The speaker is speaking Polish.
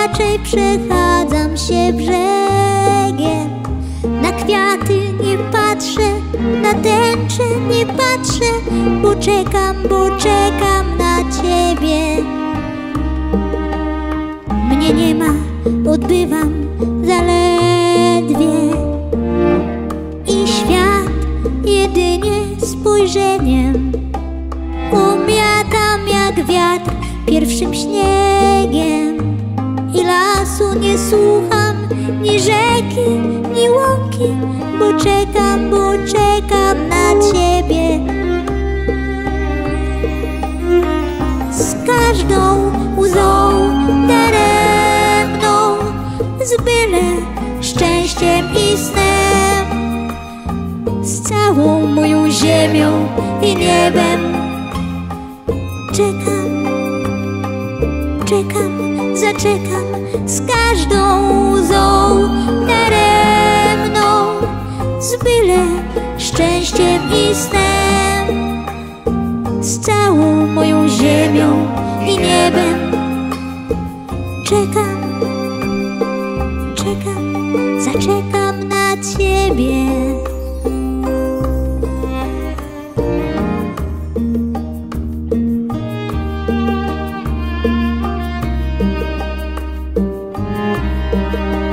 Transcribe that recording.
raczej przechadzam się brzegiem. Na kwiaty nie patrzę, na tęczę nie patrzę, bo czekam, bo czekam na ciebie. Mnie nie ma, odbywam zaledwie i świat jedynie spojrzeniem umiatam jak wiatr pierwszym śniegiem i lasu nie słucham, ni rzeki, ni łąki, bo czekam, bo czekam na ciebie. Z każdą łzą daremną, z byle szczęściem i snem, z całą moją ziemią i niebem. Czekam, czekam, zaczekam z każdą łzą daremną, z byle szczęściem i snem, z całą moją ziemią i niebem. Czekam, czekam, zaczekam na ciebie. Música